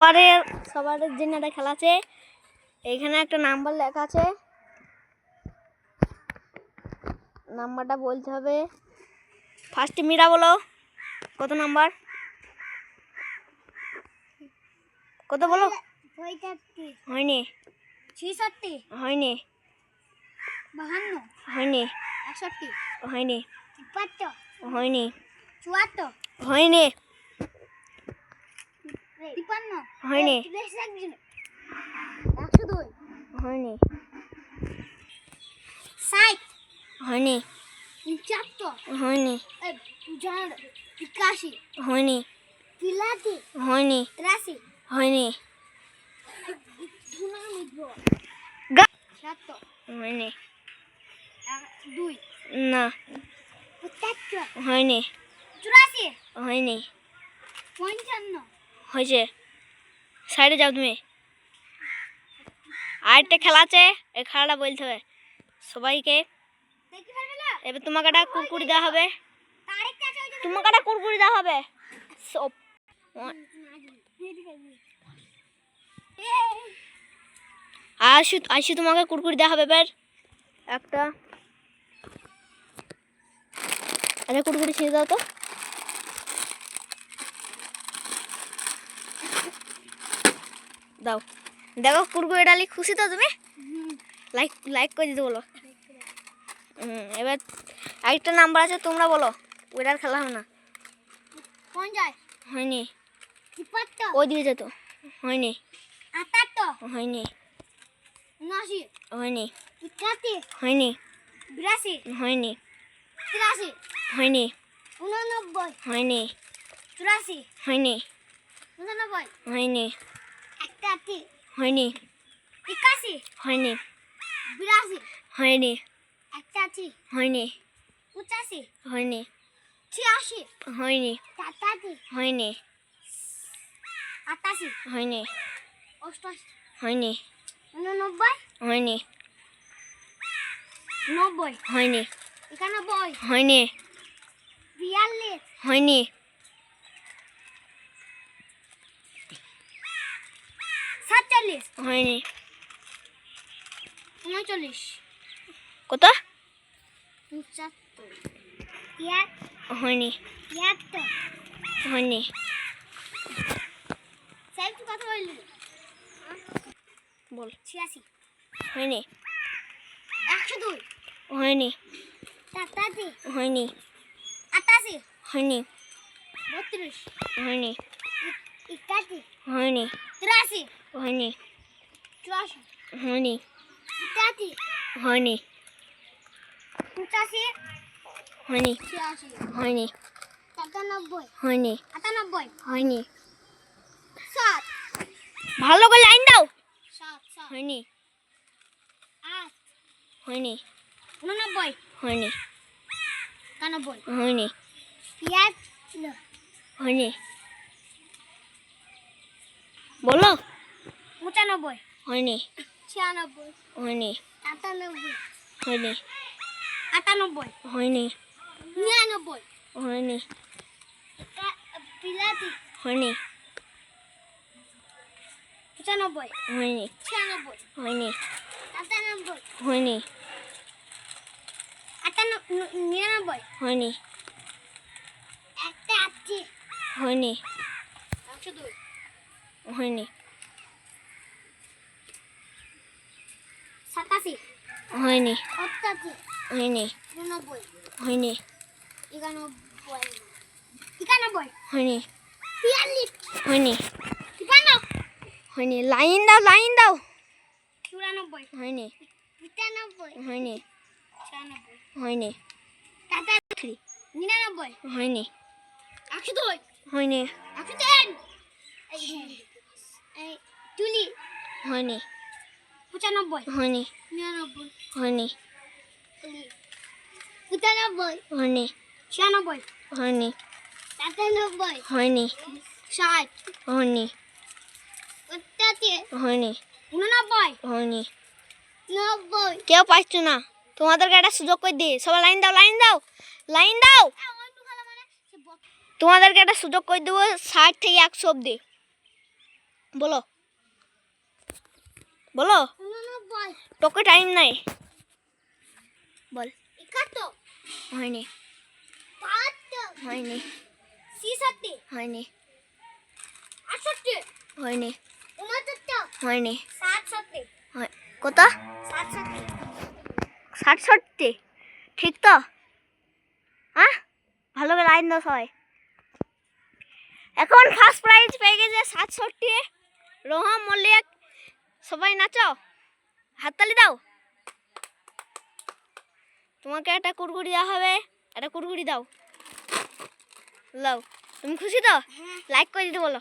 সবারে সবার জন্য একটা খেলা আছে এখানে একটা নাম্বার লেখা আছে। নাম্বারটা বলতে হবে। ফার্স্টে মীরা বলো কত নাম্বার? কত বলো? হয়নি। ছেষট্টি হয়নি। বাহান্ন। হয়নি। একষট্টি। হয়নি। হয়নি। চুয়াত্তর। হয়নি। তিপ্পান্ন হয়নি। একশো দুই হয়নি ষাট হয়নি পঁচাত্তর হয়নি একাশি হয়নি তিরাশি হয়নি তিরাশি হয়নি হয়নি দুই না পঁচাত্তর হয়নি চুরাশি হয়নি পঞ্চান্ন হয়েছে। সাইডে যাও তুমি। আরেকটা খেলা আছে, এই খেলাটা বলতে হবে সবাইকে। এবার তোমাকে একটা কুরকুরি দেওয়া হবে। তোমাকে একটা কুরকুরি দেওয়া হবে। সব আশু আশু তোমাকে কুরকুরি দেওয়া হবে এবার। একটা। আচ্ছা কুরকুরি ছিঁড়ে দাও তো। দাও। দেখো কুরকুরি ডালি খুশি তো তুমি? লাইক লাইক করে দিতে বলো। এবার আরেকটা নাম্বার আছে তোমরা বলো। ওইটার খেলা হবে না। হয়নি। ওই দিকে যেত হয়নি। হয়নি। হয়নি। হয়নি। হয়নি। হয়নি। হয়নি। হয়নি। হয়নি। হয়নি। একাশি? হয়নি। বিরাশি? হয়নি। একাশি হয়নি। পঁচাশি? হয়নি। ছিয়াশি? হয়নি। সাতাশি? হয়নি। আটাশি? হয়নি। অষ্টাশি? হয়নি। উননব্বই? হয়নি। নব্বই? হয়নি। একানব্বই? হয়নি। বিয়াল্লিশ? হয়নি। সাতচল্লিশ হয়নি। উনচল্লিশ। কত? পঁচাত্তর। হয়নি। তিয়াত্তর। হয়নি। সাহেব তুই কথা বললি। বল। ছিয়াশি। হয়নি। একশো দুই। হয়নি। সাতাশি। হয়নি। আটাশি। হয়নি। বত্রিশ। হয়নি। একাশি। হয়নি। তিরাশি। হয়নি হয়নি হয়নি হয়নি হয়নি হয়নি হয়নি ভালো করে লাইন দাও। হয়নি হয়নি উননব্বই। হয়নি একানব্বই হয়নি হয়নি বলো। পঁচানব্বই। হয়নি। ছিয়ানব্বই। হয়নি। সাতানব্বই। হয়নি। আটানব্বই। হয়নি। নিরানব্বই। হয়নি। বিরাশি হয়নি। পঁচানব্বই। হয়নি। ছিয়ানব্বই। হয়নি। সাতানব্বই। হয়নি। নিরানব্বই। হয়নি। একটা আশি হয়নি। একশো দুই। হয়নি সাতাশি হয়নি হয়নি হয়নি হয়নি হয়নি হয়নি লাইন দাও লাইন দাও হয়নি হয়নি হয়নি হয়নি হয়নি হয়নি পঁচানব্বই। হয়নি। নিরানব্বই। হয়নি। তুলি পঁচানব্বই। হয়নি। ছিয়ানব্বই। হয়নি। সাতানব্বই। হয়নি। ষাট। হয়নি। পঁচাশি হয়নি। উননব্বই। হয়নি। নব্বই। কেউ পাচ্ছ না। তোমাদেরকে একটা সুযোগ করে দিই। সবাই লাইন দাও লাইন দাও লাইন দাও। তোমাদেরকে একটা সুযোগ করে দেবো ষাট থেকে একশো অব্দি বলো। বলো। তোকে টাইম নাই। বল। হয়নি। হয়নি। হয়নি। হয়নি। হয়নি। হয়- কত? সাতষট্টি। ঠিক তো? হ্যাঁ ভালো করে লাইন দাও সবাই। এখন ফার্স্ট প্রাইজ পেয়ে গেছে সাতষট্টি। রোহম মল্লিক সবাই নাচো? হাততালি দাও। তোমাকে একটা কুরকুরি দেওয়া হবে। একটা কুরকুরি দাও। লাও। তুমি খুশি তো? হ্যাঁ। লাইক করে দিতে বলো।